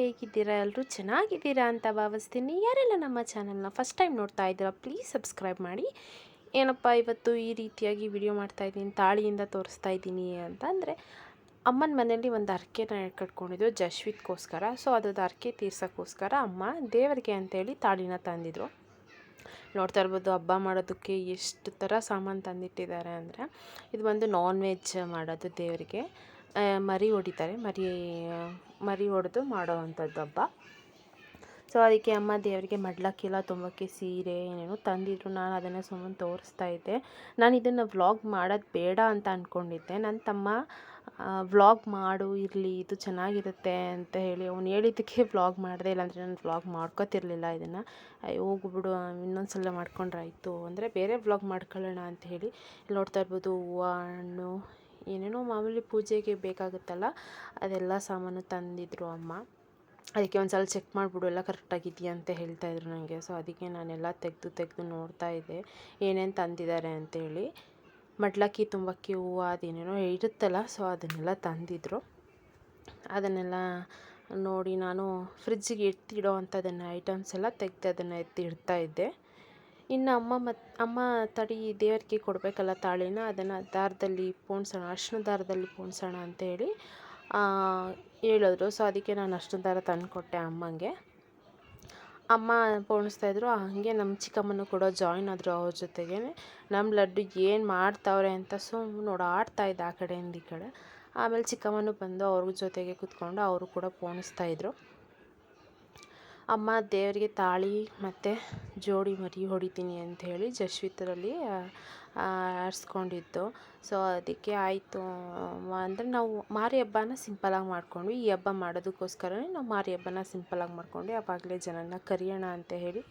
ಹೇಗಿದ್ದೀರಾ? ಎಲ್ಲರೂ ಚೆನ್ನಾಗಿದ್ದೀರಾ ಅಂತ ಭಾವಿಸ್ತೀನಿ. ಯಾರೆಲ್ಲ ನಮ್ಮ ಚಾನಲ್ನ ಫಸ್ಟ್ ಟೈಮ್ ನೋಡ್ತಾ ಇದ್ದೀರಾ, ಪ್ಲೀಸ್ ಸಬ್ಸ್ಕ್ರೈಬ್ ಮಾಡಿ. ಏನಪ್ಪ ಇವತ್ತು ಈ ರೀತಿಯಾಗಿ ವಿಡಿಯೋ ಮಾಡ್ತಾಯಿದ್ದೀನಿ ತಾಳಿಯಿಂದ ತೋರಿಸ್ತಾ ಇದ್ದೀನಿ ಅಂತ ಅಂದರೆ ಅಮ್ಮನ ಮನೆಯಲ್ಲಿ ಒಂದು ಅರ್ಕೆನ ಕಟ್ಕೊಂಡಿದ್ರು ಜಶ್ವಿತ್ಗೋಸ್ಕರ. ಸೊ, ಅದ್ರದ್ದು ಅರ್ಕೆ ತೀರ್ಸೋಕ್ಕೋಸ್ಕರ ಅಮ್ಮ ದೇವರಿಗೆ ಅಂತೇಳಿ ತಾಳಿನ ತಂದಿದ್ರು. ನೋಡ್ತಾ ಇರ್ಬೋದು, ಹಬ್ಬ ಮಾಡೋದಕ್ಕೆ ಎಷ್ಟು ಥರ ಸಾಮಾನು ತಂದಿಟ್ಟಿದ್ದಾರೆ ಅಂದರೆ, ಇದು ಒಂದು ನಾನ್ ವೆಜ್ ಮಾಡೋದು ದೇವರಿಗೆ. ಮರಿ ಹೊಡಿತಾರೆ. ಮರಿ ಮರಿ ಹೊಡೆದು ಮಾಡೋವಂಥದ್ದು ಹಬ್ಬ. ಸೊ ಅದಕ್ಕೆ ಅಮ್ಮ ದೇವರಿಗೆ ಮಡ್ಲಕ್ಕಿಲ್ಲ ತುಂಬಕ್ಕೆ ಸೀರೆ, ಏನೇನೋ ತಂದಿದ್ರು. ನಾನು ಅದನ್ನು ಸುಮ್ಮನೆ ತೋರಿಸ್ತಾ ಇದ್ದೆ. ನಾನು ಇದನ್ನು ವ್ಲಾಗ್ ಮಾಡೋದು ಬೇಡ ಅಂತ ಅಂದ್ಕೊಂಡಿದ್ದೆ ನನ್ನ ತಮ್ಮ ವ್ಲಾಗ್ ಮಾಡು, ಇರಲಿ, ಇದು ಚೆನ್ನಾಗಿರುತ್ತೆ ಅಂತ ಹೇಳಿ ಅವ್ನು ಹೇಳಿದ್ದಕ್ಕೆ ವ್ಲಾಗ್ ಮಾಡಿದೆ ಇಲ್ಲಾಂದರೆ ನಾನು ವ್ಲಾಗ್ ಮಾಡ್ಕೋತಿರ್ಲಿಲ್ಲ ಇದನ್ನು. ಹೋಗ್ಬಿಡು ಇನ್ನೊಂದು ಸಲ ಮಾಡ್ಕೊಂಡ್ರಾಯ್ತು. ಅಂದರೆ ಬೇರೆ ವ್ಲಾಗ್ ಮಾಡ್ಕೊಳ್ಳೋಣ ಅಂತ ಹೇಳಿ. ನೋಡ್ತಾ ಇರ್ಬೋದು ಹೂವು, ಹಣ್ಣು ಏನೇನೋ ಮಾಮೂಲಿ ಪೂಜೆಗೆ ಬೇಕಾಗುತ್ತಲ್ಲ, ಅದೆಲ್ಲ ಸಾಮಾನು ತಂದಿದ್ರು ಅಮ್ಮ. ಅದಕ್ಕೆ ಒಂದು ಸಲ ಚೆಕ್ ಮಾಡಿಬಿಡು, ಎಲ್ಲ ಕರೆಕ್ಟಾಗಿದೆಯಾ ಅಂತ ಹೇಳ್ತಾಯಿದ್ರು ನನಗೆ ಸೊ ಅದಕ್ಕೆ ನಾನೆಲ್ಲ ತೆಗೆದು ತೆಗೆದು ನೋಡ್ತಾ ಇದ್ದೆ. ಏನೇನು ತಂದಿದ್ದಾರೆ ಅಂತೇಳಿ ಮಡ್ಲಕ್ಕಿ ತುಂಬಕ್ಕಿ ಹೂವು, ಅದೇನೇನೋ ಇರುತ್ತಲ್ಲ ಸೊ ಅದನ್ನೆಲ್ಲ ತಂದಿದ್ರು. ಅದನ್ನೆಲ್ಲ ನೋಡಿ ನಾನು ಫ್ರಿಜ್ಜಿಗೆ ಎತ್ತಿಡೋ ಅಂಥದ್ದನ್ನು ಐಟಮ್ಸ್ ಎಲ್ಲ ತೆಗೆದು ಅದನ್ನು ಎತ್ತಿ ಇಡ್ತಾ ಇದ್ದೆ. ಇನ್ನು ಅಮ್ಮ ಮತ್ತು ಅಮ್ಮ ತಡಿ ದೇವರಿಗೆ ಕೊಡಬೇಕಲ್ಲ ತಾಳಿನ, ಅದನ್ನು ದಾರದಲ್ಲಿ ಪೋಣಿಸೋಣ, ಅರ್ಶಿನ ದಾರದಲ್ಲಿ ಪೋಣಿಸೋಣ ಅಂತೇಳಿ ಹೇಳಿದ್ರು. ಸೊ ಅದಕ್ಕೆ ನಾನು ಅರ್ಶಿನ ದಾರ ತಂದುಕೊಟ್ಟೆ ಅಮ್ಮಂಗೆ. ಅಮ್ಮ ಪೋಣಿಸ್ತಾ ಪೋಣಿಸ್ತಾಯಿದ್ರು ಹಾಗೆ ನಮ್ಮ ಚಿಕ್ಕಮ್ಮನೂ ಕೂಡ ಜಾಯಿನ್ ಆದರು ಅವ್ರ ಜೊತೆಗೆ. ನಮ್ಮ ಲಡ್ಡು ಏನು ಮಾಡ್ತಾವ್ರೆ ಅಂತ ಸುಮ್ ನೋಡಾಡ್ತಾ ಇದ್ದ ಆ ಕಡೆಯಿಂದ ಈ ಕಡೆ. ಆಮೇಲೆ ಚಿಕ್ಕಮ್ಮನೂ ಬಂದು ಅವ್ರ ಜೊತೆಗೆ ಕೂತ್ಕೊಂಡು ಅವರು ಕೂಡ ಪೋಣಿಸ್ತಾ ಪೋಣಿಸ್ತಾಯಿದ್ರು ಅಮ್ಮ ದೇವರಿಗೆ ತಾಳಿ ಮತ್ತು ಜೋಡಿ ಮರಿ ಹೊಡಿತೀನಿ ಅಂತ ಹೇಳಿ ಜಶ್ವಿತರಲ್ಲಿ ಆರಿಸ್ಕೊಂಡಿದ್ದು. ಸೊ ಅದಕ್ಕೆ ಆಯಿತು ಅಂದರೆ ನಾವು ಮಾರಿ ಹಬ್ಬನ ಸಿಂಪಲಾಗಿ ಮಾಡ್ಕೊಂಡ್ವಿ ಈ ಹಬ್ಬ ಮಾಡೋದಕ್ಕೋಸ್ಕರನೇ ನಾವು ಮಾರಿ ಹಬ್ಬನ ಸಿಂಪಲಾಗಿ ಮಾಡಿಕೊಂಡ್ವಿ ಅವಾಗಲೇ ಜನನ ಕರಿಯೋಣ ಅಂತ ಹೇಳಿ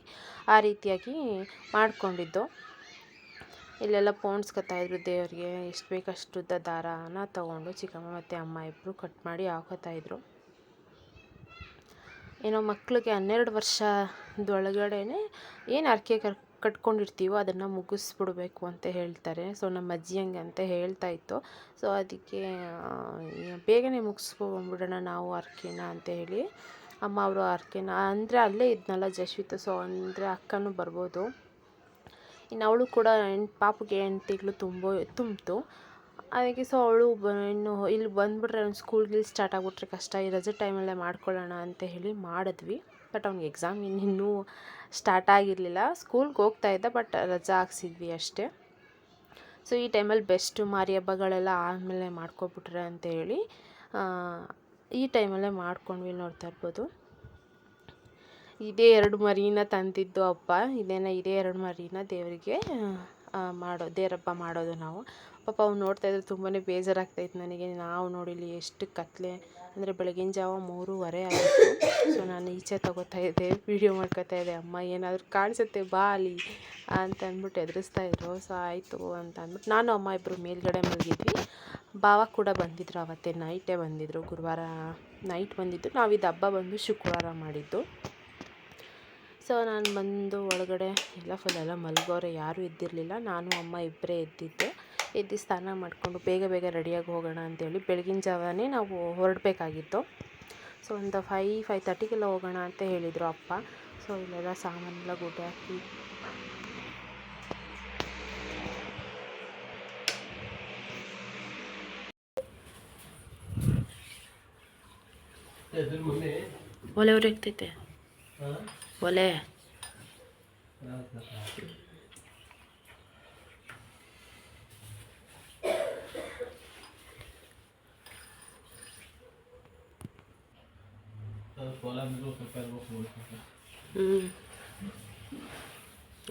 ಆ ರೀತಿಯಾಗಿ ಮಾಡಿಕೊಂಡಿದ್ದು. ಇಲ್ಲೆಲ್ಲ ಪೋಣಿಸ್ಕೊತಾಯಿದ್ರು ದೇವರಿಗೆ ಎಷ್ಟು ಬೇಕಷ್ಟು ಉದ್ದ ದಾರಾನ ತೊಗೊಂಡು ಚಿಕ್ಕಮ್ಮ ಮತ್ತು ಅಮ್ಮ ಇಬ್ಬರು ಕಟ್ ಮಾಡಿ ಹಾಕೋತಾಯಿದ್ರು ಏನೋ ಮಕ್ಕಳಿಗೆ ಹನ್ನೆರಡು ವರ್ಷದೊಳಗಡೆ ಏನು ಹರ್ಕೆ ಕಟ್ಕೊಂಡಿರ್ತೀವೋ ಅದನ್ನು ಮುಗಿಸ್ಬಿಡ್ಬೇಕು ಅಂತ ಹೇಳ್ತಾರೆ. ಸೊ ನಮ್ಮ ಅಜ್ಜಿ ಹಂಗೆ ಅಂತ ಹೇಳ್ತಾ ಇತ್ತು. ಸೊ ಅದಕ್ಕೆ ಬೇಗನೆ ಮುಗಿಸ್ಕೊಂಬಿಡೋಣ ನಾವು ಹರ್ಕೆನ ಅಂತ ಹೇಳಿ ಅಮ್ಮ ಅವರು ಹರ್ಕೆನ, ಅಂದರೆ ಅಲ್ಲೇ ಇದ್ನಲ್ಲ ಜಶ್ವಿತ. ಸೊ ಅಂದರೆ ಅಕ್ಕನೂ ಬರ್ಬೋದು. ಇನ್ನು ಅವಳು ಕೂಡ ಎಂಟು ಪಾಪಗೆ ಎಂಟು ತಿಂಗಳು ತುಂಬೋ, ತುಂಬಿತು. ಅದಕ್ಕೆ ಸೊ ಅವಳು ಇನ್ನು ಇಲ್ಲಿ ಬಂದುಬಿಟ್ರೆ ಅವ್ನು ಸ್ಕೂಲ್ ಇಲ್ಲಿ ಸ್ಟಾರ್ಟ್ ಆಗಿಬಿಟ್ರೆ ಕಷ್ಟ, ಈ ರಜೆ ಟೈಮಲ್ಲೇ ಮಾಡ್ಕೊಳ್ಳೋಣ ಅಂತ ಹೇಳಿ ಮಾಡಿದ್ವಿ. ಬಟ್ ಅವ್ನಿಗೆ ಎಕ್ಸಾಮ್ ಇನ್ನಿನ್ನೂ ಸ್ಟಾರ್ಟ್ ಆಗಿರಲಿಲ್ಲ. ಸ್ಕೂಲ್ಗೆ ಹೋಗ್ತಾ ಇದ್ದ ಬಟ್ ರಜಾ ಹಾಕ್ಸಿದ್ವಿ ಅಷ್ಟೇ. ಸೊ ಈ ಟೈಮಲ್ಲಿ ಬೆಸ್ಟು ಮಾರಿ ಹಬ್ಬಗಳೆಲ್ಲ ಆಮೇಲೆ ಮಾಡ್ಕೊಬಿಟ್ರೆ ಅಂತ ಹೇಳಿ ಈ ಟೈಮಲ್ಲೇ ಮಾಡ್ಕೊಂಡ್ವಿ ನೋಡ್ತಾ ಇರ್ಬೋದು. ಇದೇ ಎರಡು ಮರಿನ ತಂದಿದ್ದು ಹಬ್ಬ. ಇದೇನ, ಇದೇ ಎರಡು ಮರಿನ ದೇವರಿಗೆ ಮಾಡೋ ದೇವ್ರ ಮಾಡೋದು ನಾವು. ಪಾಪ ಅವ್ನು ನೋಡ್ತಾ ಇದ್ರೆ ತುಂಬಾ ಬೇಜಾರಾಗ್ತಾಯಿತ್ತು ನನಗೆ. ನಾವು ನೋಡಿಲಿ ಎಷ್ಟು ಕತ್ಲೆ. ಅಂದರೆ ಬೆಳಗಿನ ಜಾವ ಮೂರುವರೆ ಆಗಿತ್ತು ಸೊ ನಾನು ಈಚೆ ತಗೋತಾ ಇದ್ದೆ ವೀಡಿಯೋ ಮಾಡ್ಕೋತಾ ಇದ್ದೆ. ಅಮ್ಮ, ಏನಾದರೂ ಕಾಣಿಸುತ್ತೆ, ಬಾ ಅಲ್ಲಿ ಅಂತ ಅಂದ್ಬಿಟ್ಟು ಎದುರಿಸ್ತಾ ಇದ್ರು. ಸೊ ಆಯಿತು ಅಂತ ಅಂದ್ಬಿಟ್ಟು ನಾನು, ಅಮ್ಮ ಇಬ್ಬರು ಮೇಲ್ಗಡೆ ಮಲಗಿದ್ವಿ ಭಾವ ಕೂಡ ಬಂದಿದ್ರು ಅವತ್ತೇ ನೈಟೇ ಬಂದಿದ್ದರು ಗುರುವಾರ ನೈಟ್ ಬಂದಿದ್ದು ಇದು ಹಬ್ಬ ಬಂದು ಶುಕ್ರವಾರ ಮಾಡಿದ್ದು. ಸೊ ನಾನು ಬಂದು ಒಳಗಡೆ ಎಲ್ಲ ಫುಲ್ ಎಲ್ಲ ಮಲಗೋರೆ. ಯಾರೂ ಇದ್ದಿರಲಿಲ್ಲ. ನಾನು, ಅಮ್ಮ ಇಬ್ಬರೇ ಎದ್ದಿದ್ದು. ಎದ್ದು ಸ್ನಾನ ಮಾಡಿಕೊಂಡು ಬೇಗ ಬೇಗ ರೆಡಿಯಾಗಿ ಹೋಗೋಣ ಅಂತೇಳಿ ಬೆಳಗಿನ ಜಾವನೇ ನಾವು ಹೊರಡಬೇಕಾಗಿತ್ತು. ಸೊ ಒಂದು ಫೈ ಫೈ ತರ್ಟಿಗೆಲ್ಲ ಹೋಗೋಣ ಅಂತ ಹೇಳಿದರು ಅಪ್ಪ. ಸೊ ಇಲ್ಲೆಲ್ಲ ಸಾಮಾನೆಲ್ಲ ಗುಡ್ಡೆ ಹಾಕಿ. ಒಲೆ ಉರಿಕ್ತೈತೆ ಒಲೆ. ಹ್ಞೂ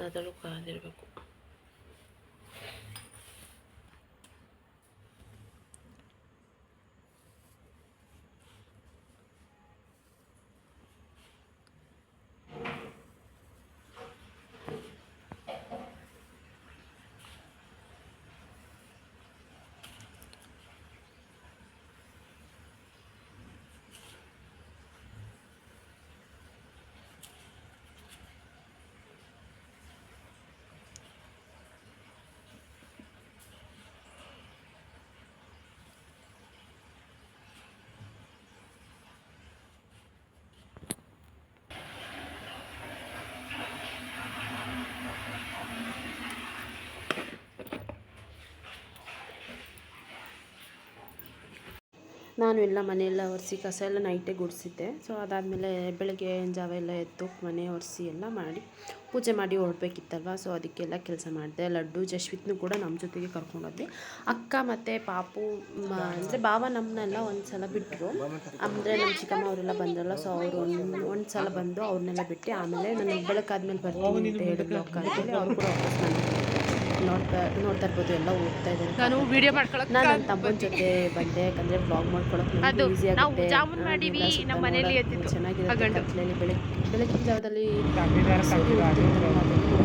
ಅದರಲ್ಲೂ ಕಾದಿರಬೇಕು ನಾನು ಎಲ್ಲ ಮನೆಯೆಲ್ಲ ಒರೆಸಿ ಕಸ ಎಲ್ಲ ನೈಟೇ ಗುಡಿಸಿದ್ದೆ. ಸೊ ಅದಾದಮೇಲೆ ಬೆಳಗ್ಗೆ ಜಾವ ಎಲ್ಲ ಎದ್ದು ಮನೆ ಒರೆಸಿ ಎಲ್ಲ ಮಾಡಿ ಪೂಜೆ ಮಾಡಿ ಹೊರಡ್ಬೇಕಿತ್ತಲ್ವ? ಸೊ ಅದಕ್ಕೆಲ್ಲ ಕೆಲಸ ಮಾಡಿದೆ. ಲಡ್ಡು ಜಶ್ವಿತ್ನು ಕೂಡ ನಮ್ಮ ಜೊತೆಗೆ ಕರ್ಕೊಂಡೋದ್ವಿ ಅಕ್ಕ ಮತ್ತು ಪಾಪು ಅಂದರೆ ಬಾವ ನಮ್ಮನ್ನೆಲ್ಲ ಒಂದು ಸಲ ಬಿಟ್ಟರು ಅಂದರೆ ನಮ್ಮ ಚಿಕ್ಕಮ್ಮ ಅವರೆಲ್ಲ ಬಂದ್ರಲ್ಲ ಸೊ ಅವರು ಒಂದು ಸಲ ಬಂದು ಅವ್ರನ್ನೆಲ್ಲ ಬಿಟ್ಟು ಆಮೇಲೆ ನಾನು ಬೆಳಕಾದ್ಮೇಲೆ ಬರ್ತೀನಿ ಅಂತ ಹೇಳಿದ್ರು ಅಕ್ಕ ಅಂತೇಳಿ ಅವ್ರು ಕೂಡ ವಾಪಸ್ ನೋಡ್ತಾ ನೋಡ್ತಾ ಇರ್ಬೋದು ಎಲ್ಲ ಹೋಗ್ತಾ ಇದ್ದಾರೆ. ನಾನು ವಿಡಿಯೋ ಮಾಡ್ಕೊಳಕ್ ನಾನು ನನ್ನ ತಮ್ಮನ ಜೊತೆ ಬಂದೆ ಯಾಕಂದ್ರೆ ಬ್ಲಾಗ್ ಮಾಡ್ಕೊಳಕ್ಕೆ ಅದು ಈಸಿ ಆಗುತ್ತೆ. ಜಾಮೂನ್ ಮಾಡಿವಿ, ನಮ್ಮ ಮನೇಲಿ ಎತ್ತಿತ್ತು ಚೆನ್ನಾಗಿದೆ ಕತ್ಲೆಯಲ್ಲಿ ಬೆಳಗ್ಗೆ ಬೆಳಗಿನ ಜಾವದಲ್ಲಿ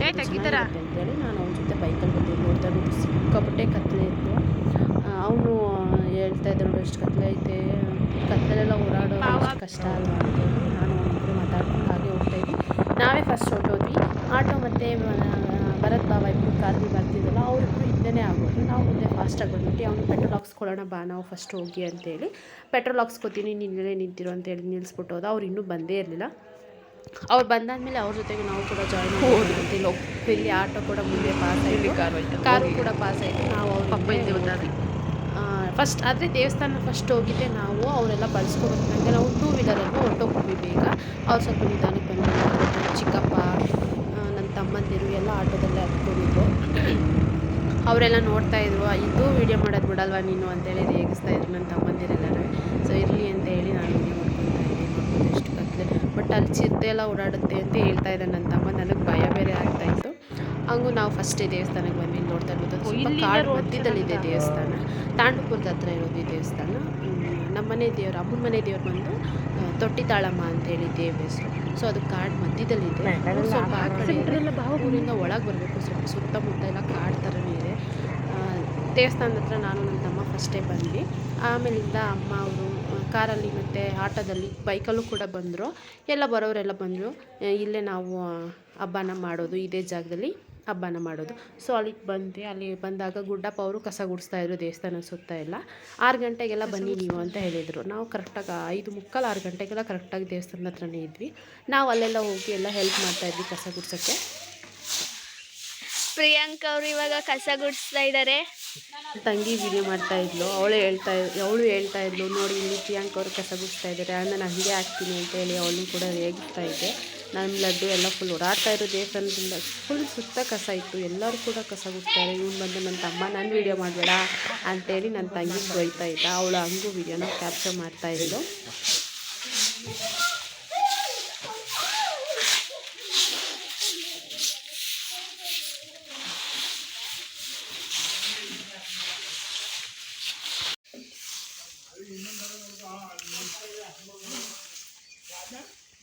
ಏ, ತೆಗಿತಾರ? ಅಂತೇಳಿ ನಾನು ಅವನ ಜೊತೆ ಬೈಕಲ್ಲಿ ಬಂದೆ ನೋಡ್ತಾ ಇರೋದು ಸಿಕ್ಕಾಪಟ್ಟೆ ಕತ್ಲೆ ಇತ್ತು. ಅವನು ಹೇಳ್ತಾ ಇದ್ದ ನೋಡಿ ಎಷ್ಟು ಕತ್ಲೆ ಐತೆ. ಕತ್ತಲೆಲ್ಲ ಓಡಾಡೋ ಕಷ್ಟ ಅಲ್ವಾ ಅಂತೇಳಿ ನಾನು ಅವನ ಮಾತಾಡ್ಕೊಂಡು ಹಾಗೆ ಹೋಗ್ತಾ ಇದ್ವಿ. ನಾವೇ ಫಸ್ಟ್ ಹೊರಟೋದ್ವಿ. ಆಟೋ ಮತ್ತು ಭರತ್ ಬಾಬಾ ಇಬ್ಬರು ಕಾರಲ್ಲಿ ಬರ್ತಿದ್ದಲ್ಲ ಅವರಿಬ್ಬರು ಹಿಂದೆನೇ ಆಗೋದು. ನಾವು ಮುಂದೆ ಫಾಸ್ಟಾಗಿ ಬಂದ್ಬಿಟ್ಟು ಅವನು ಪೆಟ್ರೋಲ್ ಹಾಕ್ಸ್ಕೊಳ್ಳೋಣ ಬಾ ನಾವು ಫಸ್ಟ್ ಹೋಗಿ ಅಂತೇಳಿ ಪೆಟ್ರೋಲ್ ಹಾಕ್ಸ್ಕೊತೀನಿ ನೀನು ನಿಂತಿರು ಅಂತೇಳಿ ನಿಲ್ಲಿಸ್ಬಿಟ್ಟು ಹೋದ ಅವ್ರು ಇನ್ನೂ ಬಂದೇ ಇರಲಿಲ್ಲ. ಅವ್ರು ಬಂದಾದ್ಮೇಲೆ ಅವ್ರ ಜೊತೆಗೆ ನಾವು ಕೂಡ ಜಾಯ್ನ್ ಹೋದ್ವಿ ಅಂತೇಳಿ ಇಲ್ಲಿ ಆಟೋ ಕೂಡ ಮುಂದೆ ಪಾಸ್ ಆಯಿತು. ಕಾರು ಕೂಡ ಪಾಸ್ ಆಯಿತು. ನಾವು ಪಪ್ಪ ಅವ್ರ ಹಿಂದೆ ಬಂದಾನೆ. ಫಸ್ಟ್ ಆದರೆ ದೇವಸ್ಥಾನ ಫಸ್ಟ್ ಹೋಗಿದ್ದೆ ನಾವು. ಅವರೆಲ್ಲ ಬಳಸ್ಕೊಬೇಕು ನನಗೆ ನಾವು ಟೂ ವೀಲರಲ್ಲಿ ಹೊರಟೋಗ್ತೀವಿ ಬೇಗ. ಅವ್ರು ಸ್ವಲ್ಪ ನಿಧಾನಕ್ಕೆ ಬಂದು ಚಿಕ್ಕಪ್ಪ ತಮ್ಮಂದಿರು ಎಲ್ಲ ಆಟೋದಲ್ಲೇ ಹತ್ಕೊಂಡಿದ್ರು ಅವರೆಲ್ಲ ನೋಡ್ತಾ ಇದ್ರು ಇದು ವೀಡಿಯೋ ಮಾಡೋದು ಬಿಡಲ್ವಾ ನೀನು? ಅಂತೇಳಿ ರೇಗಿಸ್ತಾ ಇದ್ರು ನನ್ನ ತಮ್ಮಂದಿರೆಲ್ಲರೂ. ಸೊ ಇರಲಿ ಅಂತ ಹೇಳಿ ನಾನು ವೀಡಿಯೋ ಮಾಡ್ಕೊತಾ ಇದ್ದೆ ನೋಡ್ಬೋದು ಎಷ್ಟು ಕತ್ಲೆ. ಬಟ್ ಅಲ್ಲಿ ಚಿರತೆ ಎಲ್ಲ ಓಡಾಡುತ್ತೆ ಅಂತ ಹೇಳ್ತಾ ಇದ್ದೆ ನನ್ನ ತಮ್ಮ. ನನಗೆ ಭಯ ಬೇರೆ ಆಗ್ತಾಯಿತ್ತು ಹಂಗೂ ನಾವು ಫಸ್ಟೇ ದೇವಸ್ಥಾನಕ್ಕೆ ಬಂದು ಇಲ್ಲಿ ನೋಡ್ತಾ ಇರ್ಬೋದು. ಕಾಡು ಮಧ್ಯದಲ್ಲಿದೆ ದೇವಸ್ಥಾನ. ತಾಂಡೂಪುರದ ಹತ್ರ ಇರೋದು ಈ ದೇವಸ್ಥಾನ. ನಮ್ಮ ಮನೆ ದೇವರು ಅಮ್ಮನ ಮನೆ ದೇವ್ರು ಬಂದು ಆ, ತೊಟ್ಟಿತಾಳಮ್ಮ ಅಂತೇಳಿ ಹೆಸರು. ಸೊ ಅದು ಕಾಡು ಮಧ್ಯದಲ್ಲಿದೆ. ಸೊ ಸ್ವಲ್ಪ ಆ ಕಡೆ. ಊರಿಂದ ಒಳಗೆ ಬರಬೇಕು. ಸ್ವಲ್ಪ ಸುತ್ತಮುತ್ತ ಎಲ್ಲ ಕಾಡು ಥರನೇ ಇದೆ. ದೇವಸ್ಥಾನದ ಹತ್ರ ನಾನು ನನ್ನ ತಮ್ಮ ಫಸ್ಟೇ ಬಂದ್ವಿ. ಆಮೇಲಿಂದ ಅಮ್ಮ ಅವರು ಕಾರಲ್ಲಿ ಮತ್ತು ಆಟೋದಲ್ಲಿ ಬೈಕಲ್ಲೂ ಕೂಡ ಬಂದರು. ಎಲ್ಲ ಬರೋರೆಲ್ಲ ಬಂದರು. ಇಲ್ಲೇ ನಾವು ಹಬ್ಬನ ಮಾಡೋದು ಇದೇ ಜಾಗದಲ್ಲಿ. ಹಬ್ಬನ ಮಾಡೋದು. ಸೊ ಅಲ್ಲಿಗೆ ಬಂದು. ಅಲ್ಲಿ ಬಂದಾಗ ಗುಡ್ಡಪ್ಪ ಅವರು ಕಸ ಗುಡಿಸ್ತಾ ಇದ್ರು ದೇವಸ್ಥಾನ ಸುತ್ತ ಎಲ್ಲ ಆರು ಗಂಟೆಗೆಲ್ಲ ಬನ್ನಿ ನೀವು ಅಂತ ಹೇಳಿದರು. ನಾವು ಕರೆಕ್ಟಾಗಿ ಐದು ಮುಕ್ಕಾಲು ಆರು ಗಂಟೆಗೆಲ್ಲ ಕರೆಕ್ಟಾಗಿ ದೇವಸ್ಥಾನದ ಹತ್ರನೇ ಇದ್ವಿ. ನಾವು ಅಲ್ಲೆಲ್ಲ ಹೋಗಿ ಎಲ್ಲ ಹೆಲ್ಪ್ ಮಾಡ್ತಾಯಿದ್ವಿ ಕಸ ಗುಡ್ಸೋಕ್ಕೆ. ಪ್ರಿಯಾಂಕ ಅವರು ಇವಾಗ ಕಸ ಗುಡಿಸ್ತಾ ಇದ್ದಾರೆ ತಂಗಿ ವಿಡಿಯೋ ಮಾಡ್ತಾ ಇದ್ಲು. ಅವಳು ಹೇಳ್ತಾ ಅವಳು ಹೇಳ್ತಾ ಇದ್ಲು ನೋಡಿ ಇಲ್ಲಿ ಪ್ರಿಯಾಂಕ ಅವರು ಕಸ ಗುಡಿಸ್ತಾ ಇದ್ದಾರೆ ಅಂದರೆ ನಾನು ಹೀಗೆ ಹಾಕ್ತೀನಿ ಅಂತ ಹೇಳಿ ಅವಳು ಕೂಡ ರೇಗಿಸ್ತಾ ಇದ್ದೆ. ನನ್ನ ಲಡ್ಡು ಎಲ್ಲ ಫುಲ್ ಓಡಾಡ್ತಾ ಇರೋ ದೇವಸ್ಥಾನದಿಂದ ಫುಲ್ ಸುತ್ತ ಕಸ ಇತ್ತು. ಎಲ್ಲರೂ ಕೂಡ ಕಸ ಗುಡ್ತಾರೆ ಇವ್ನು ಬಂದು ನನ್ನ ತಮ್ಮ, ನಾನು ವೀಡಿಯೋ ಮಾಡಬೇಡ ಅಂತೇಳಿ ನನ್ನ ತಂಗಿಗೆ ಬೈತಾ ಇದ್ದ. ಅವಳು ಹಂಗೂ ವೀಡಿಯೋನ ಕ್ಯಾಪ್ಚರ್ ಮಾಡ್ತಾ ಇದ್ಲು.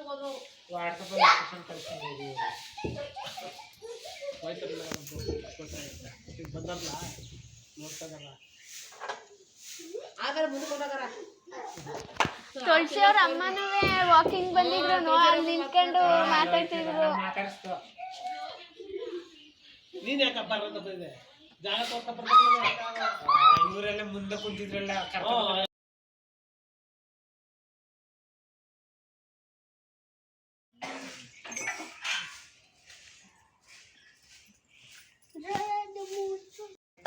ಫೋನು ತುಳಸಿ ಅವ್ರ ಅಮ್ಮನೂ ವಾಕಿಂಗ್ ಬಂದಿದ್ರು ಅಲ್ಲಿ ನಿಂತ್ಕೊಂಡು ಮಾತಾಡ್ತಿದ್ರು. ನೀನ್ ಯಾಕೆ ಬರೋದು ಬಂದೆ ಜಾಗ ತೋರ್ಸ್ಕೊಂಡ್ ಇವರೆಲ್ಲ ಮುಂದೆ ಕುಂತಿದ್ರಲ್ಲ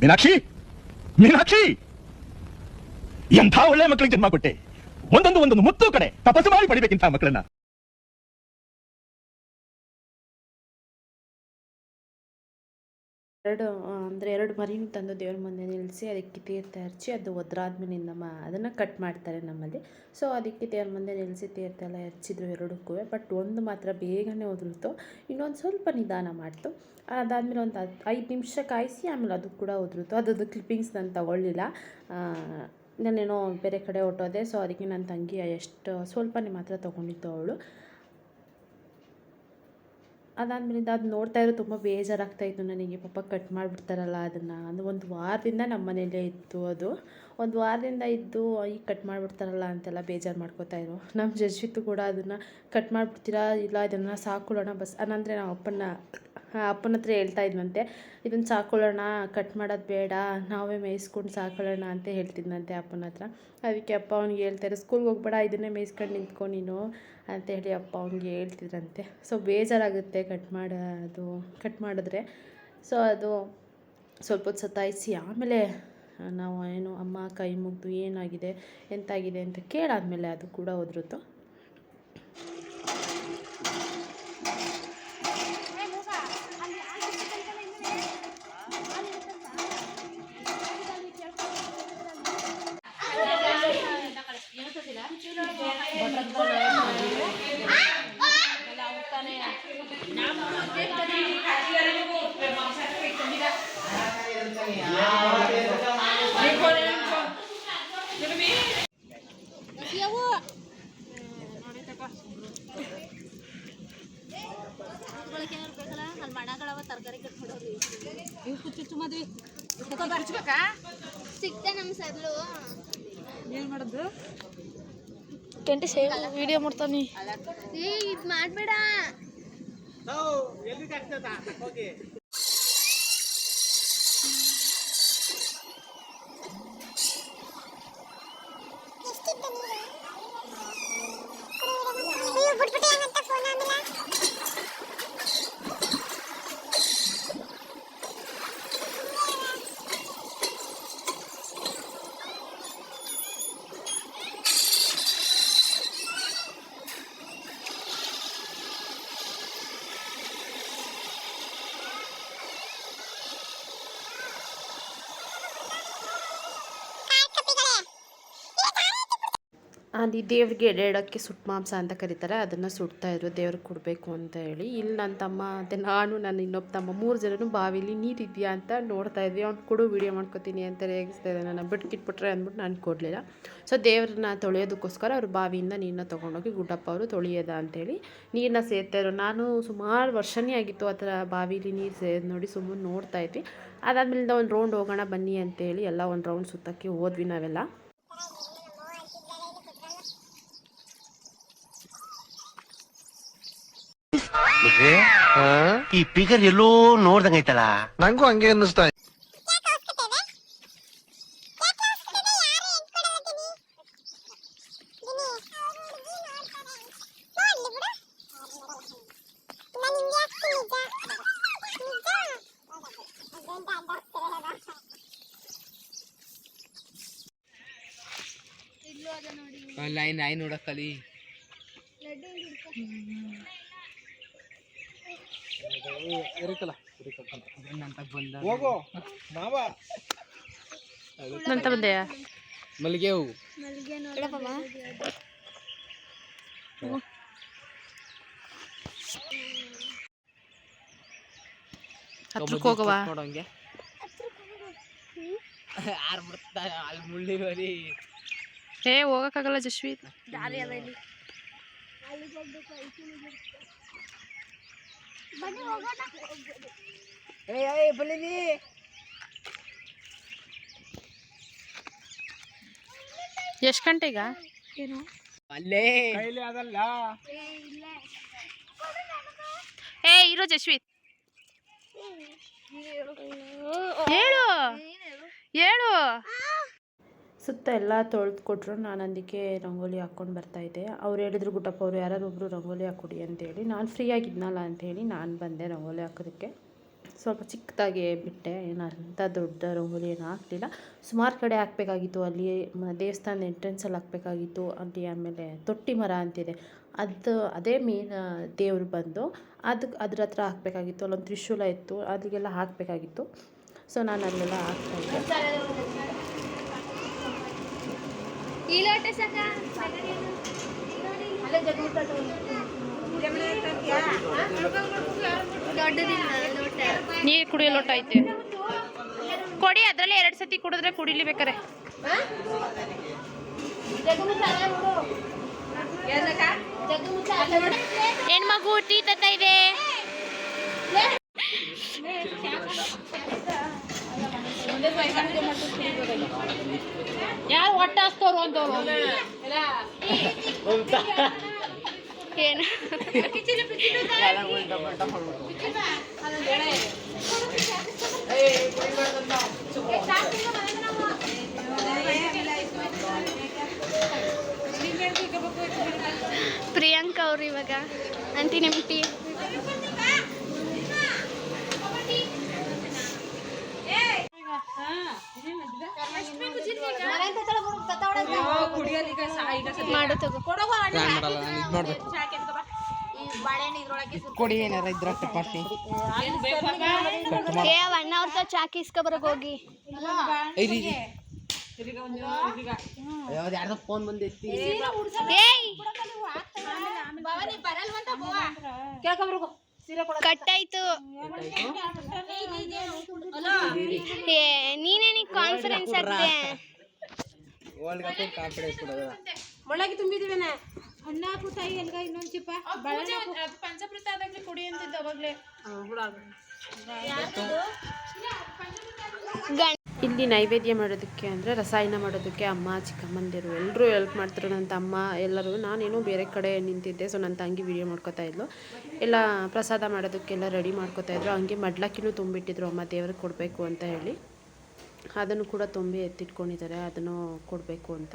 ಮೀನಾಕ್ಷಿ! ಮೀನಾಕ್ಷಿ! ಎಂಥ ಒಳ್ಳೆ ಮಕ್ಕಳಿಗೆ ಜನ್ಮ ಕೊಟ್ಟೆ. ಒಂದೊಂದು ಒಂದೊಂದು ಮುತ್ತು ಕಡೆ ತಪಸ್ಸು ಮಾಡಿ ಪಡಿಬೇಕಿಂತ ಮಕ್ಕಳನ್ನ. ಎರಡು ಅಂದರೆ ಎರಡು ಮರಿನ ತಂದು ದೇವ್ರ ಮುಂದೆ ನಿಲ್ಲಿಸಿ ಅದಕ್ಕೆ ತೀರ್ಥ ಹಚ್ಚಿ ಅದು ಒದ್ರಾದ್ಮೇಲೆ ನಮ್ಮ ಅದನ್ನು ಕಟ್ ಮಾಡ್ತಾರೆ ನಮ್ಮಲ್ಲಿ. ಸೊ ಅದಕ್ಕೆ ದೇವ್ರ ಮುಂದೆ ನಿಲ್ಲಿಸಿ ತೀರ್ಥ ಎಲ್ಲ ಹಚ್ಚಿದ್ರು ಎರಡಕ್ಕೂ ಬಟ್ ಒಂದು ಮಾತ್ರ ಬೇಗನೆ ಉದುರ್ತು, ಇನ್ನೊಂದು ಸ್ವಲ್ಪ ನಿಧಾನ ಮಾಡ್ತು. ಅದಾದಮೇಲೆ ಒಂದು ಹತ್ತು ಐದು ನಿಮಿಷ ಕಾಯಿಸಿ ಆಮೇಲೆ ಅದು ಕೂಡ ಉದುರಿತು. ಅದದು ಕ್ಲಿಪ್ಪಿಂಗ್ಸ್ ನಾನು ತಗೊಳ್ಳಿಲ್ಲ. ನಾನೇನೋ ಬೇರೆ ಕಡೆ ಹೊಟ್ಟೋದೆ ಸೊ ಅದಕ್ಕೆ ನನ್ನ ತಂಗಿ ಎಷ್ಟು ಸ್ವಲ್ಪನೇ ಮಾತ್ರ ತೊಗೊಂಡಿತ್ತು ಅವಳು. ಅದಾದಮೇಲಿಂದ ಅದು ನೋಡ್ತಾ ಇರೋ ತುಂಬ ಬೇಜಾರಾಗ್ತಾಯಿತ್ತು ನನಗೆ ಪಾಪ ಕಟ್ ಮಾಡಿಬಿಡ್ತಾರಲ್ಲ ಅದನ್ನು. ಅಂದರೆ ಒಂದು ವಾರದಿಂದ ನಮ್ಮ ಮನೆಯಲ್ಲೇ ಇತ್ತು ಅದು. ಒಂದು ವಾರದಿಂದ ಇದ್ದು ಈಗ ಕಟ್ ಮಾಡಿಬಿಡ್ತಾರಲ್ಲ ಅಂತೆಲ್ಲ ಬೇಜಾರು ಮಾಡ್ಕೋತಾ ಇದ್ರು. ನಮ್ಮ ಜಜ್ಜಿತ್ತು ಕೂಡ ಅದನ್ನು ಕಟ್ ಮಾಡಿಬಿಡ್ತೀರಾ ಇಲ್ಲ ಇದನ್ನು ಸಾಕೊಳ್ಳೋಣ ಬಸ್ ಅಂದರೆ ನಾವು ಅಪ್ಪನ ಅಪ್ಪನ ಹತ್ರ ಹೇಳ್ತಾ ಇದ್ವಂತೆ ಇದನ್ನು ಸಾಕೊಳ್ಳೋಣ ಕಟ್ ಮಾಡೋದು ಬೇಡ, ನಾವೇ ಮೇಯಿಸ್ಕೊಂಡು ಸಾಕೊಳ್ಳೋಣ ಅಂತ ಹೇಳ್ತಿದ್ನಂತೆ ಅಪ್ಪನ ಹತ್ರ. ಅದಕ್ಕೆ ಅಪ್ಪ ಅವ್ನಿಗೆ ಹೇಳ್ತಾರೆ ಸ್ಕೂಲ್ಗೆ ಹೋಗ್ಬೇಡ, ಇದನ್ನೇ ಮೇಯಿಸ್ಕೊಂಡು ನಿಂತ್ಕೊ ನೀನು. ಅಂತ ಹೇಳಿ ಅಪ್ಪ ಅವ್ನಿಗೆ ಹೇಳ್ತಿದ್ರಂತೆ. ಸೊ ಬೇಜಾರಾಗುತ್ತೆ ಕಟ್ ಮಾಡೋದು ಕಟ್ ಮಾಡಿದ್ರೆ. ಸೊ ಅದು ಸ್ವಲ್ಪ ಹೊತ್ತು ಸತಾಯಿಸಿ, ಆಮೇಲೆ ನಾವು ಏನು ಅಮ್ಮ ಕೈ ಮುಗಿದು ಏನಾಗಿದೆ, ಎಂತಾಗಿದೆ ಅಂತ ಕೇಳಾದ್ಮೇಲೆ ಅದು ಕೂಡ ಹೋದ್ರದ್ದು ಸಿಕ್ತೆ ನಮ್ಮ ಸೇವ್ ವಿಡಿಯೋ ಮಾಡ್ತಾನೆ ಏ ಇದು ಮಾಡಬೇಡ. ನಾವು ಎಲ್ಲಿಗೆ ಆಗ್ತದ ಹೋಗಿ ಅದು ದೇವ್ರಿಗೆ ಎಡೆಯಡೋಕ್ಕೆ ಸುಟ್ಟ ಮಾಂಸ ಅಂತ ಕರೀತಾರೆ, ಅದನ್ನು ಸುಡ್ತಾ ಇದ್ರು, ದೇವ್ರಿಗೆ ಕೊಡಬೇಕು ಅಂತ ಹೇಳಿ. ಇಲ್ಲಿ ನನ್ನ ತಮ್ಮ ಮತ್ತು ನಾನು, ನನ್ನ ಇನ್ನೊಬ್ಬ ತಮ್ಮ ಮೂರು ಜನನು ಬಾವಿಲಿ ನೀರಿದೆಯಾ ಅಂತ ನೋಡ್ತಾ ಇದ್ವಿ. ಅವ್ನು ಕೊಡು ವೀಡಿಯೋ ಮಾಡ್ಕೊತೀನಿ ಅಂತ ರೇಗಿಸ್ತಾ ಇದ್ದೆ ನಾನು ಬಿಟ್ಕಿಟ್ಬಿಟ್ರೆ ಅಂದ್ಬಿಟ್ಟು ನಾನು ಕೊಡಲಿಲ್ಲ. ಸೊ ದೇವ್ರನ್ನ ತೊಳೆಯೋದಕ್ಕೋಸ್ಕರ ಅವ್ರು ಬಾವಿಯಿಂದ ನೀರನ್ನ ತೊಗೊಂಡೋಗಿ ಗುಡ್ಡಪ್ಪ ಅವರು ತೊಳೆಯೋದ ಅಂತೇಳಿ ನೀರನ್ನ ಸೇರ್ತಾಯಿದ್ರು ನಾನು ಸುಮಾರು ವರ್ಷನೇ ಆಗಿತ್ತು ಆ ಥರ ಬಾವಿಲಿ ನೀರು ಸೇರಿದ್ ನೋಡಿ ಸುಮ್ಮನೆ ನೋಡ್ತಾ ಇದ್ವಿ. ಅದಾದ್ಮೇಲಿಂದ ಒಂದು ರೌಂಡ್ ಹೋಗೋಣ ಬನ್ನಿ ಅಂತೇಳಿ ಎಲ್ಲ ಒಂದು ರೌಂಡ್ ಸುತ್ತಕ್ಕೆ ಹೋದ್ವಿ ನಾವೆಲ್ಲ. ಈ ಪಿಗರ್ ಎಲ್ಲೋ ನೋಡ್ದಂಗೈತಲ್ಲ ನಂಗೂ ಹಂಗೆ ಅನ್ನಿಸ್ತಾ ಅಂತ ಬಂದ ಹೋಗು. ಮಾವ. ನಂತ ಬಂದೆಯಾ ಮಲ್ಲಿಗೆ ಹೂ. ಹತ್ರಕ್ಕೆ ಹೋಗವಾ ನೋಡಂಗೆ ಆರ್ ಬರ್ತಾರೆ ಅಲ್ಲಿ ಮುಳ್ಳಿರೋರಿ ಏ ಹೋಗಕ್ಕಾಗಲ್ಲ ಜಶ್ವೀತ್ ದಾರಿ ಅದ ಇಲ್ಲಿ. ಬನ್ನಿ ಹೋಗೋಣ ಏಯ್ ಬಲ್ಲಿದಿ ಎಷ್ಟು ಗಂಟೆಗ ಅಲ್ಲೇ ಕೈಲಿ ಅದಲ್ಲ ಏ ಇರೋ ಜಶ್ವೀತ್ ಹೇಳು ಹೇಳು ಸುತ್ತ ಎಲ್ಲ ತೊಳೆದು ಕೊಟ್ಟರು ನಾನು ಅದಕ್ಕೆ ರಂಗೋಲಿ ಹಾಕ್ಕೊಂಡು ಬರ್ತಾಯಿದ್ದೆ ಅವ್ರು ಹೇಳಿದ್ರು, ಗುಟ್ಟಪ್ಪ ಅವರು ಯಾರಾದ್ರು ಒಬ್ಬರು ರಂಗೋಲಿ ಹಾಕ್ಕೊಡಿ ಅಂತೇಳಿ. ನಾನು ಫ್ರೀ ಆಗಿದ್ನಲ್ಲ ಅಂತೇಳಿ ನಾನು ಬಂದೆ ರಂಗೋಲಿ ಹಾಕೋದಕ್ಕೆ. ಸ್ವಲ್ಪ ಚಿಕ್ಕದಾಗಿ ಬಿಟ್ಟೆ. ಏನು ಅಂಥ ದೊಡ್ಡ ರಂಗೋಲಿ ಏನು ಹಾಕಲಿಲ್ಲ. ಸುಮಾರು ಕಡೆ ಹಾಕಬೇಕಾಗಿತ್ತು. ಅಲ್ಲಿ ದೇವಸ್ಥಾನದ ಎಂಟ್ರೆನ್ಸಲ್ಲಿ ಹಾಕಬೇಕಾಗಿತ್ತು. ಅಲ್ಲಿ ಆಮೇಲೆ ತೊಟ್ಟಿ ಮರ ಅಂತಿದೆ. ಅದು, ಅದೇ ಮೇನ್ ದೇವರು ಬಂದು ಅದಕ್ಕೆ ಅದ್ರ ಹತ್ರ ಹಾಕಬೇಕಾಗಿತ್ತು. ಅಲ್ಲೊಂದು ತ್ರಿಶೂಲ ಇತ್ತು. ಅದಕ್ಕೆಲ್ಲ ಹಾಕಬೇಕಾಗಿತ್ತು. ಸೊ ನಾನು ಅಲ್ಲೆಲ್ಲ ಹಾಕ್ತಾಯಿದ್ದೆ ಈ ಲೋಟ ಸಾಕ ನೀರು ಕುಡಿಯೋ ಲೋಟ ಐತೆ ಕೊಡಿ ಅದ್ರಲ್ಲಿ ಎರಡು ಸತಿ ಕುಡಿದ್ರೆ ಕುಡಿಲಿ ಬೇಕಾರೆ ಹೆಣ್ಮಗು ಟೀ ತತ್ತ ಇದೆ ಯಾರು ಹೊಟ್ಟೆ ಹಸ್ತವ್ರು ಅಂತವ್ರು ಏನು? ಪ್ರಿಯಾಂಕಾ ಅವ್ರು ಇವಾಗ. ಆಂಟಿ ನಿಮ್ಮ ಟೀ ಮಾಡು ತಗೋ ಪ್ಲಾನ್ ಮಾಡಲ್ಲ ನಾನು ಇದು ಮಾಡ್ಬೇಕು ಕೊಡಿ ಏನಾರ ಇದ್ರ ಪಾರ್ಟಿ ಏ ಅವ್ ಅಣ್ಣ ಅವ್ರ ಚಾಕ್ ಇಸ್ಕೊಬರಕ್ ಹೋಗಿ ಯಾರ್ದೋ ಫೋನ್ ಬಂದೈತಿ ಏಯ್ ಕಟ್ಟಾಯ್ತು. ಏ ನೀನೇನಿ ಕಾನ್ಫರೆನ್ಸ್ ಆಗ್ತೆ ವರ್ಲ್ಡ್ ಎಲ್ಗ ಕಾನ್ಫಿಡೆನ್ಸ್ ಕೊಡೋದು. ಪಂಚಪ್ರತ ಆದಾಗ್ಲೇ ಕುಡಿ ಅಂತಿದ್ದ ಅವಾಗಲೇ. ಇಲ್ಲಿ ನೈವೇದ್ಯ ಮಾಡೋದಕ್ಕೆ ಅಂದರೆ ರಸಾಯನ ಮಾಡೋದಕ್ಕೆ ಅಮ್ಮ ಚಿಕ್ಕಮ್ಮಂದಿರು ಎಲ್ಲರೂ ಹೆಲ್ಪ್ ಮಾಡ್ತಾರೆ ನನ್ನ ತಮ್ಮ ಎಲ್ಲರೂ ನಾನೇನೋ ಬೇರೆ ಕಡೆ ನಿಂತಿದ್ದೆ ಸೊ ನನ್ನ ತಂಗಿ ವಿಡಿಯೋ ಮಾಡ್ಕೋತಾ ಇದ್ಲು. ಎಲ್ಲ ಪ್ರಸಾದ ಮಾಡೋದಕ್ಕೆಲ್ಲ ರೆಡಿ ಮಾಡ್ಕೋತಾ ಇದ್ರು. ಹಂಗೆ ಮಡ್ಲಕ್ಕಿನೂ ತುಂಬಿಟ್ಟಿದ್ರು ಅಮ್ಮ ದೇವ್ರಿಗೆ ಕೊಡಬೇಕು ಅಂತ ಹೇಳಿ. ಅದನ್ನು ಕೂಡ ತುಂಬಿ ಎತ್ತಿಟ್ಕೊಂಡಿದ್ದಾರೆ ಅದನ್ನು ಕೊಡಬೇಕು ಅಂತ.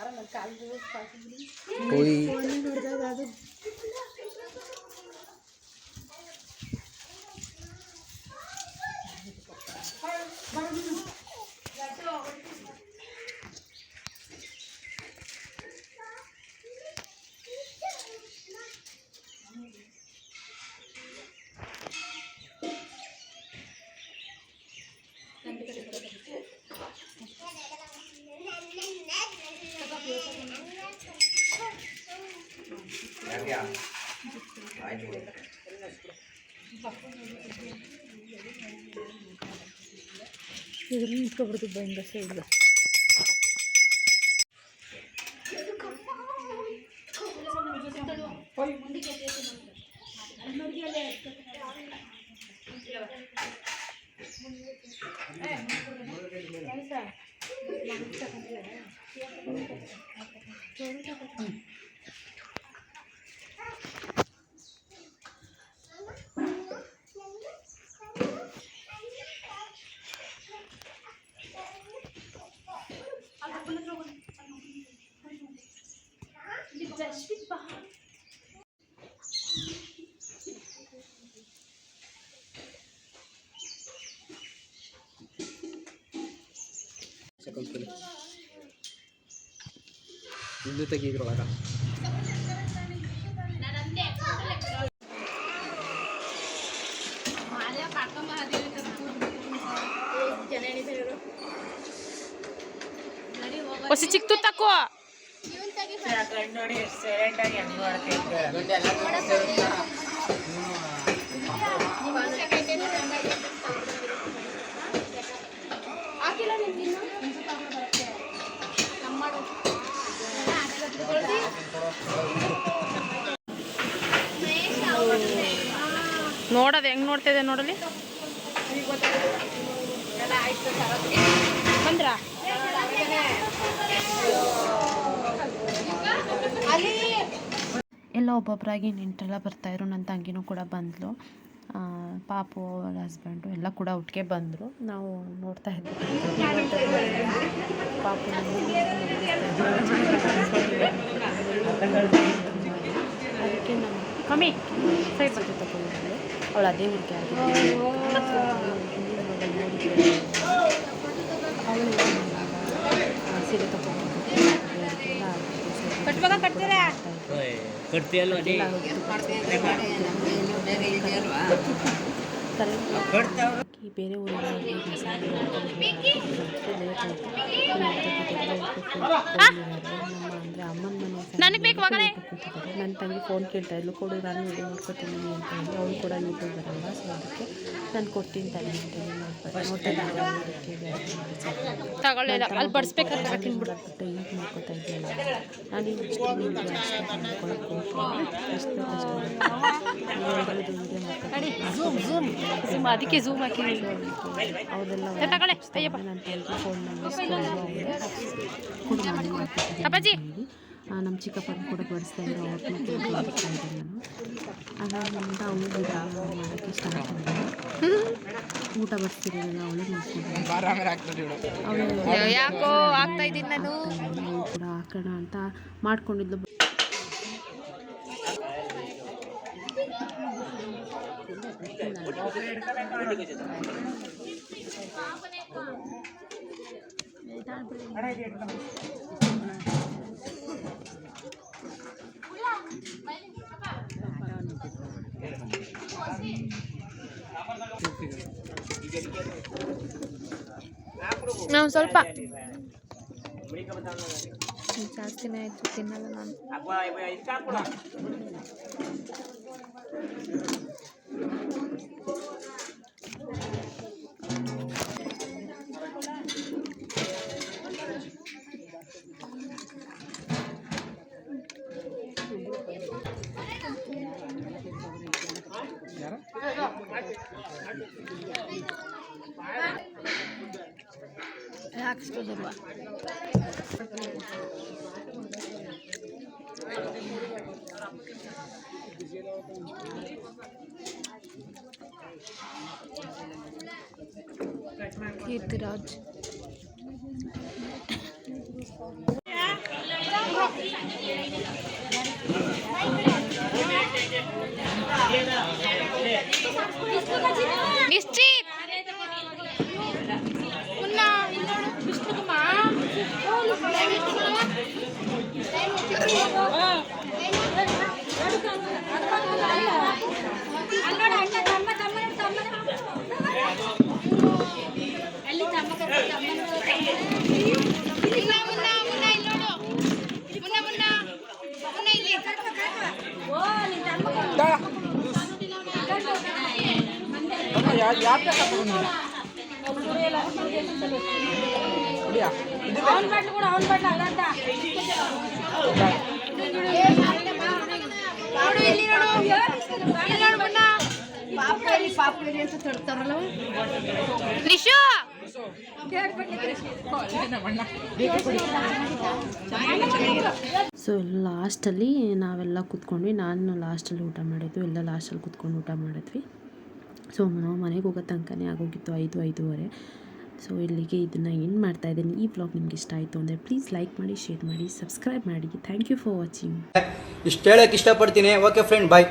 ಇರ್ ತಗೊಂಡ್ ಬಿಡು ಹೋಯ್ ছোটো বড় তো বাইন্দাসে এগুলো। ಕಲ್ತೀನಿ ಇದು ತೆಗಿದ್ರೊಳಗ ಹೊಸ ಚಿಕ್ಕ ತಕ್ಕೋ ನೋಡೋದು ಹೆಂಗ್ ನೋಡ್ತಾ ಇದೆ ನೋಡಲಿ? ಬಂದ್ರ? ಎಲ್ಲ ಒಬ್ಬೊಬ್ಬರಾಗಿ ಬರ್ತಾ ಬರ್ತಾಯಿದ್ರು ನನ್ನ ತಂಗಿನೂ ಕೂಡ ಬಂದಳು ಪಾಪು ಅವ್ರ ಹಸ್ಬೆಂಡು ಎಲ್ಲ ಕೂಡ ಒಟ್ಟಿಗೆ ಬಂದರು. ನಾವು ನೋಡ್ತಾ ಇದ್ದೀವಿ ಪಾಪು ಅದಕ್ಕೆ ನಮ್ಮ ಮಮ್ಮಿ ಸೈಡ್ ಬಟ್ಟೆ ಅವಳು ಅದೇ ಹುಡುಗಿ ಆಗಿದ್ದು ಅವಳು ಸೀರೆ ತಗೊಂಡು ಈ ಬೇರೆ ಊರಲ್ಲಿ ಅಂದರೆ ಅಮ್ಮನ ಮನೆ ನನಗೆ ಬೇಕು ಮಗನೇ. ನನ್ನ ತಂಗಿ ಫೋನ್ ಕೇಳ್ತಾ ಇದ್ಲು. ಕೊಡು ನಾನು ವಿಡಿಯೋ ಮಾಡ್ಕೊತೀನಿ ಅಂತ ಹೇಳಿ. ಅವಳು ಕೂಡ ಯೂಟ್ಯೂಬ್ ಬರಲ್ಲ. ಸೊ ಅದಕ್ಕೆ ನಾನು ಕೊಡ್ತೀನಿ ತಲೆ ಅಂತೇಳಿ ತಗೊಳ್ಳಿಲ್ಲ ಅಲ್ಲಿ ಬಡಿಸ್ಬೇಕಾದ್ರೆ ತಿನ್ಬಿಟ್ಟು ಈಗ ಮಾಡ್ಕೊತಾ ಇದ್ದಿಲ್ಲ ನಾನು ಈಗ ಇಷ್ಟು ನಿಮಗೆ ಅಷ್ಟೇ ಮಾಡ್ಕೊಳಕ್ಕೆ ಎಷ್ಟು ಅದಕ್ಕೆ ಝೂಮ್ ಹಾಕಿ. ಅವರೆಲ್ಲ ನನ್ನ ತಂಗಿ ಫೋನ್ ಅಪ್ಪಾಜಿ. ನಮ್ಮ ಚಿಕ್ಕಪ್ಪನ ಕೂಡ ಬಡಿಸ್ತಾ ಇದ್ದರು ಅವ್ರನ್ನ ಕೇಳ್ತಾ ಇದ್ದೆ ನಾನು. ವಿಡಿಯೋ ಮಾಡೋಕ್ಕೆ ಸ್ಟಾರ್ಟ್ ಮಾಡಿದೆ ಊಟ ಬಡಿಸ್ತಿರೋದೆಲ್ಲ ಅವಳು ಮಾಡ್ಕೊಂಡು ಅವಳು ಯಾಕೋ ಆಗ್ತಾ ಇದ್ದೀನಿ ನಾನು. ಕೂಡ ಹಾಕೋಣ ಅಂತ ಮಾಡ್ಕೊಂಡಿದ್ಲು. ನಾವು ಸ್ವಲ್ಪ ಜಾಸ್ತಿನೇ ಆಯ್ತು ತಿನ್ನಲ್ಲ ನಾನು कीर्तिराज ಮುನ್ನ ಮುನ್ನ ಮುನ್ನ ಇಲ್ಲಿ ನೋಡು ಮುನ್ನ ಮುನ್ನ ಮುನ್ನ ಇಲ್ಲಿ ನೋಡು ಇಲ್ಲಿ ನೋಡು ನಿಶು! ಸೊ ಲಾಸ್ಟಲ್ಲಿ ನಾವೆಲ್ಲ ಕೂತ್ಕೊಂಡ್ವಿ. ನಾನು ಲಾಸ್ಟಲ್ಲಿ ಊಟ ಮಾಡಿದ್ವಿ ಎಲ್ಲ ಲಾಸ್ಟಲ್ಲಿ ಕೂತ್ಕೊಂಡು ಊಟ ಮಾಡಿದ್ವಿ. ಸೊ ನಾವು ಮನೆಗೆ ಹೋಗೋ ತನಕನೇ ಆಗೋಗಿತ್ತು ಐದು ಐದೂವರೆ. ಸೊ ಇಲ್ಲಿಗೆ ಇದನ್ನು ಏನು ಮಾಡ್ತಾ ಇದ್ದೀನಿ. ಈ ಬ್ಲಾಗ್ ನಿಮ್ಗೆ ಇಷ್ಟ ಆಯಿತು ಅಂದರೆ ಪ್ಲೀಸ್ ಲೈಕ್ ಮಾಡಿ ಶೇರ್ ಮಾಡಿ ಸಬ್ಸ್ಕ್ರೈಬ್ ಮಾಡಿ. ಥ್ಯಾಂಕ್ ಯು ಫಾರ್ ವಾಚಿಂಗ್ ಇಷ್ಟು ಹೇಳಕ್ಕೆ ಇಷ್ಟಪಡ್ತೀನಿ. Okay friend bye